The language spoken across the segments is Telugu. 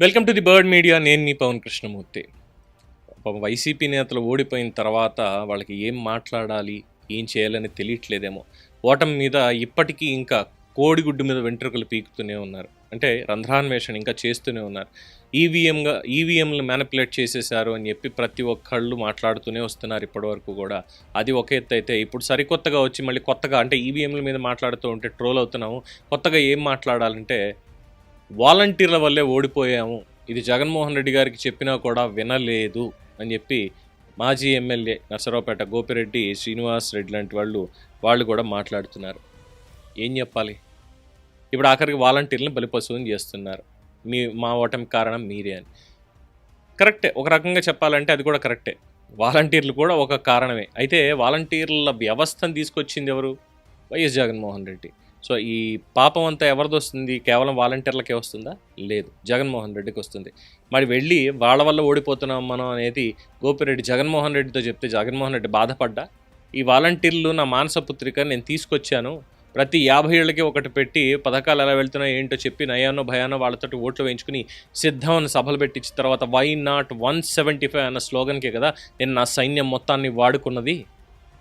Welcome to the bird media నేను మీ పవన్ కృష్ణమూర్తి. వైసీపీ నేతలు ఓడిపోయిన తర్వాత వాళ్ళకి ఏం మాట్లాడాలి ఏం చేయాలని తెలియట్లేదేమో. ఓటమి మీద ఇప్పటికీ ఇంకా కోడిగుడ్డు మీద వెంట్రుకలు పీకుతూనే ఉన్నారు. అంటే రంధ్రాన్వేషణ ఇంకా చేస్తూనే ఉన్నారు. ఈవీఎంగా ఈవీఎంలు మ్యానిపులేట్ చేసేసారు అని చెప్పి ప్రతి ఒక్కళ్ళు మాట్లాడుతూనే వస్తున్నారు ఇప్పటివరకు కూడా. అది ఒక ఎత్తు అయితే ఇప్పుడు సరికొత్తగా వచ్చి మళ్ళీ కొత్తగా అంటే ఈవీఎంల మీద మాట్లాడుతూ ఉంటే ట్రోల్ అవుతున్నాము. కొత్తగా ఏం మాట్లాడాలంటే వాలంటీర్ల వల్లే ఓడిపోయాము. ఇది జగన్మోహన్ రెడ్డి గారికి చెప్పినా కూడా వినలేదు అని చెప్పి మాజీ ఎమ్మెల్యే నర్సరావుపేట గోపిరెడ్డి శ్రీనివాస్ రెడ్డి లాంటి వాళ్ళు వాళ్ళు కూడా మాట్లాడుతున్నారు. ఏం చెప్పాలి? ఇప్పుడు ఆఖరికి వాలంటీర్లను బలిపశువుని చేస్తున్నారు. మీ మా ఓటమి కారణం మీరే అని. కరెక్టే. ఒక రకంగా చెప్పాలంటే అది కూడా కరెక్టే. వాలంటీర్లు కూడా ఒక కారణమే. అయితే వాలంటీర్ల వ్యవస్థను తీసుకొచ్చింది ఎవరు? వైఎస్ జగన్మోహన్ రెడ్డి. సో ఈ పాపం అంతా ఎవరిది వస్తుంది? కేవలం వాలంటీర్లకే వస్తుందా? లేదు. జగన్మోహన్ రెడ్డికి వస్తుంది. మరి వెళ్ళి వాళ్ళ వల్ల ఓడిపోతున్నాం మనం అనేది గోపిరెడ్డి జగన్మోహన్ రెడ్డితో చెప్తే జగన్మోహన్ రెడ్డి బాధపడ్డా? ఈ వాలంటీర్లు నా మానస పుత్రిక నేను తీసుకొచ్చాను. ప్రతి యాభై ఏళ్ళకి ఒకటి పెట్టి పథకాలు ఎలా వెళ్తున్నాయో ఏంటో చెప్పి నయానో భయానో వాళ్ళతోటి ఓట్లు వేయించుకుని సిద్ధం అని సభలు పెట్టించిన తర్వాత why not one seventy five అన్న స్లోగన్కే కదా నేను నా సైన్యం మొత్తాన్ని వాడుకున్నది.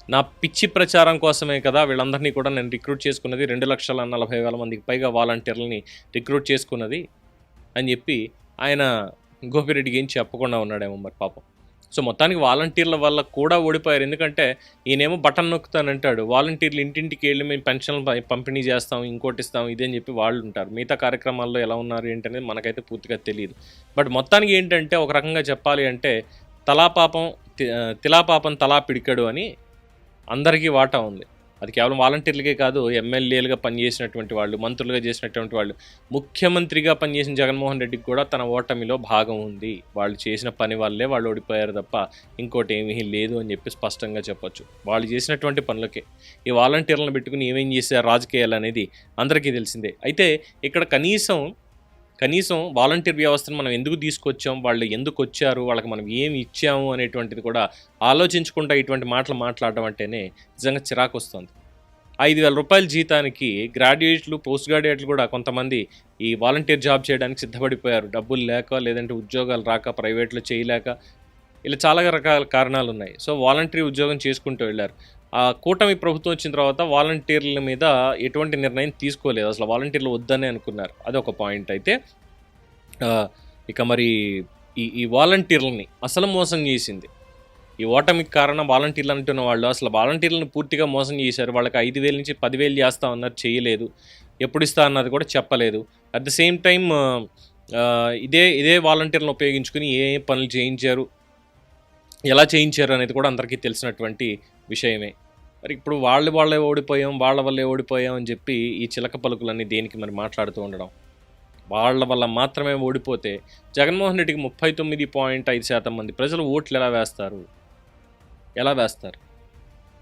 నా పిచ్చి ప్రచారం కోసమే కదా వీళ్ళందరినీ కూడా నేను రిక్రూట్ చేసుకున్నది. రెండు లక్షల నలభై వేల మందికి పైగా వాలంటీర్లని రిక్రూట్ చేసుకున్నది అని చెప్పి ఆయన గోపిరెడ్డికి ఏం చెప్పకుండా ఉన్నాడేమో మరి పాపం. సో మొత్తానికి వాలంటీర్ల వల్ల కూడా ఓడిపోయారు. ఎందుకంటే ఈయనేమో బటన్ నొక్కుతానంటాడు. వాలంటీర్లు ఇంటింటికి వెళ్ళి మేము పెన్షన్లు పంపిణీ చేస్తాం ఇంకోటి ఇస్తాం ఇదని చెప్పి వాళ్ళు ఉంటారు. మిగతా కార్యక్రమాల్లో ఎలా ఉన్నారు ఏంటనేది మనకైతే పూర్తిగా తెలియదు. బట్ మొత్తానికి ఏంటంటే ఒక రకంగా చెప్పాలి అంటే తలాపాపం తి- తిలాపాపం తలా పిడికడు అని అందరికీ వాటా ఉంది. అది కేవలం వాలంటీర్లకే కాదు ఎమ్మెల్యేలుగా పనిచేసినటువంటి వాళ్ళు మంత్రులుగా చేసినటువంటి వాళ్ళు ముఖ్యమంత్రిగా పనిచేసిన జగన్మోహన్ రెడ్డికి కూడా తన ఓటమిలో భాగం ఉంది. వాళ్ళు చేసిన పని వల్లే వాళ్ళు ఓడిపోయారు తప్ప ఇంకోటి ఏమీ లేదు అని చెప్పి స్పష్టంగా చెప్పొచ్చు. వాళ్ళు చేసినటువంటి పనులకే. ఈ వాలంటీర్లను పెట్టుకుని ఏమేం చేశారు రాజకీయాలు అనేది అందరికీ తెలిసిందే. అయితే ఇక్కడ కనీసం కనీసం వాలంటీర్ వ్యవస్థను మనం ఎందుకు తీసుకొచ్చాం? వాళ్ళు ఎందుకు వచ్చారు? వాళ్ళకి మనం ఏమి ఇచ్చాము? అనేటువంటిది కూడా ఆలోచించకుండా ఇటువంటి మాటలు మాట్లాడడం అంటేనే నిజంగా చిరాకు వస్తుంది ఐదు వేల రూపాయల జీతానికి గ్రాడ్యుయేట్లు పోస్ట్ గ్రాడ్యుయేట్లు కూడా కొంతమంది ఈ వాలంటీర్ జాబ్ చేయడానికి సిద్ధపడిపోయారు. డబ్బులు లేక లేదంటే ఉద్యోగాలు రాక ప్రైవేట్లో చేయలేక ఇలా చాలా రకాల కారణాలు ఉన్నాయి సో వాలంటరీ ఉద్యోగం చేసుకుంటూ వెళ్ళారు. ఆ కూటమి ప్రభుత్వం వచ్చిన తర్వాత వాలంటీర్ల మీద ఎటువంటి నిర్ణయం తీసుకోలేదు. అసలు వాలంటీర్లు వద్దనే అనుకున్నారు. అది ఒక పాయింట్ అయితే. ఇక మరి ఈ ఈ వాలంటీర్లని అసలు మోసం చేసింది. ఈ ఓటమికి కారణం వాలంటీర్లు అంటున్న వాళ్ళు. అసలు వాలంటీర్లను పూర్తిగా మోసం చేశారు. వాళ్ళకి ఐదు వేల నుంచి పదివేలు చేస్తా అన్నారు చేయలేదు. ఎప్పుడు ఇస్తా అన్నది కూడా చెప్పలేదు. అట్ ద సేమ్ టైం ఇదే ఇదే వాలంటీర్లను ఉపయోగించుకుని ఏ ఏ పనులు చేయించారు? ఎలా చేయించారు అనేది కూడా అందరికీ తెలిసినటువంటి విషయమే. మరి ఇప్పుడు వాళ్ళ వాళ్ళే ఓడిపోయాం వాళ్ళ వల్లే ఓడిపోయాం అని చెప్పి ఈ చిలక పలుకులన్నీ దేనికి మరి మాట్లాడుతూ ఉండడం? వాళ్ళ వల్ల మాత్రమే ఓడిపోతే జగన్మోహన్ రెడ్డికి ముప్పై తొమ్మిది పాయింట్ ఐదు శాతం మంది ప్రజలు ఓట్లు ఎలా వేస్తారు? ఎలా వేస్తారు?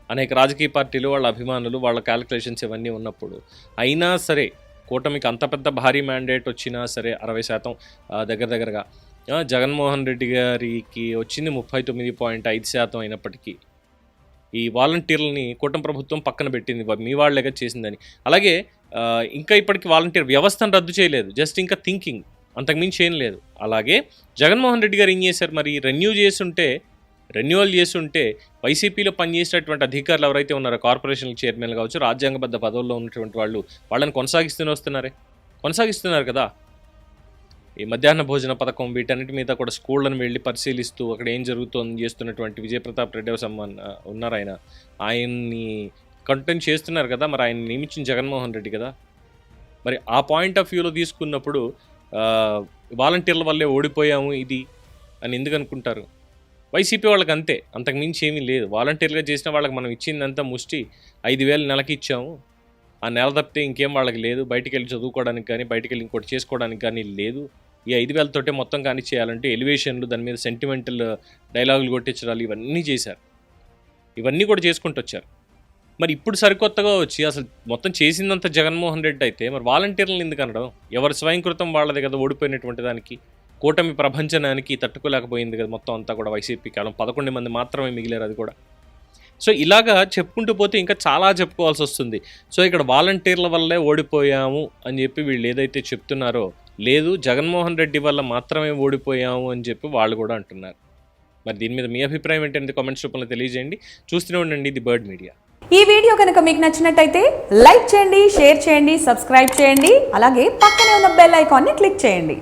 అనేక రాజకీయ పార్టీలు వాళ్ళ అభిమానులు వాళ్ళ క్యాలిక్యులేషన్స్ ఇవన్నీ ఉన్నప్పుడు అయినా సరే కూటమికి అంత పెద్ద భారీ మ్యాండేట్ వచ్చినా సరే అరవై శాతం దగ్గర దగ్గరగా జగన్మోహన్ రెడ్డి గారికి వచ్చింది ముప్పై తొమ్మిది పాయింట్ ఐదు శాతం అయినప్పటికీ ఈ వాలంటీర్లని కూటమి ప్రభుత్వం పక్కన పెట్టింది మీ వాళ్ళేగా చేసిందని. అలాగే ఇంకా ఇప్పటికి వాలంటీర్ వ్యవస్థను రద్దు చేయలేదు జస్ట్ ఇంకా థింకింగ్ అంతకుమించి ఏం లేదు. అలాగే జగన్మోహన్ రెడ్డి గారు ఏం చేశారు మరి? రెన్యూ చేస్తుంటే రెన్యువల్ చేస్తుంటే వైసీపీలో పనిచేసేటటువంటి అధికారులు ఎవరైతే ఉన్నారో కార్పొరేషన్ల చైర్మన్ కావచ్చు రాజ్యాంగబద్ధ పదవుల్లో ఉన్నటువంటి వాళ్ళు వాళ్ళని కొనసాగిస్తూనే వస్తున్నారే? కొనసాగిస్తున్నారు కదా. ఈ మధ్యాహ్న భోజన పథకం వీటన్నిటి మీద కూడా స్కూళ్ళను వెళ్ళి పరిశీలిస్తూ అక్కడ ఏం జరుగుతోంది చేస్తున్నటువంటి విజయప్రతాప్ రెడ్డి సమ్మన్ ఉన్నారు ఆయన. ఆయన్ని కంటెంట్ చేస్తున్నారు కదా మరి ఆయన నియమించిన జగన్మోహన్ రెడ్డి కదా. మరి ఆ పాయింట్ ఆఫ్ వ్యూలో తీసుకున్నప్పుడు వాలంటీర్ల వల్లే ఓడిపోయాము ఇది అని ఎందుకు అనుకుంటారు? వైసీపీ వాళ్ళకి అంతే అంతకు మించి ఏమీ లేదు. వాలంటీర్గా చేసిన వాళ్ళకి మనం ఇచ్చిందంతా ముష్టి ఐదు వేలు నెలకి ఇచ్చాము. ఆ నెల తప్పితే ఇంకేం వాళ్ళకి లేదు. బయటికి వెళ్ళి చదువుకోవడానికి కానీ బయటికి వెళ్ళి ఇంకోటి చేసుకోవడానికి కానీ లేదు. ఈ ఐదు వేలతోటే మొత్తం కానీ చేయాలంటే ఎలివేషన్లు దాని మీద సెంటిమెంటల్ డైలాగులు కొట్టించడాలు ఇవన్నీ చేశారు. ఇవన్నీ కూడా చేసుకుంటూ వచ్చారు. మరి ఇప్పుడు సరికొత్తగా వచ్చి అసలు మొత్తం చేసిందంత జగన్మోహన్ రెడ్డి అయితే మరి వాలంటీర్లను ఎందుకు అనడం? ఎవరి స్వయంకృతం వాళ్ళది కదా ఓడిపోయినటువంటి దానికి. కూటమి ప్రపంచనానికి తట్టుకోలేకపోయింది కదా మొత్తం అంతా కూడా వైసీపీ కాలం పదకొండు మంది మాత్రమే మిగిలారు అది కూడా. సో ఇలాగా చెప్పుకుంటూ పోతే ఇంకా చాలా చెప్పుకోవాల్సి వస్తుంది. సో ఇక్కడ వాలంటీర్ల వల్లే ఓడిపోయాము అని చెప్పి వీళ్ళు ఏదైతే చెప్తున్నారో లేదు జగన్మోహన్ రెడ్డి వల్ల మాత్రమే ఓడిపోయాము అని చెప్పి వాళ్ళు కూడా అంటున్నారు. మరి దీని మీద మీ అభిప్రాయం ఏంటంటే కామెంట్స్ రూపంలో తెలియజేయండి. చూస్తూనే ఉండండి ది బర్డ్ మీడియా. ఈ వీడియో కనుక మీకు నచ్చినట్టయితే లైక్ చేయండి షేర్ చేయండి సబ్స్క్రైబ్ చేయండి అలాగే పక్కనే ఉన్న బెల్ ఐకాన్ని క్లిక్ చేయండి.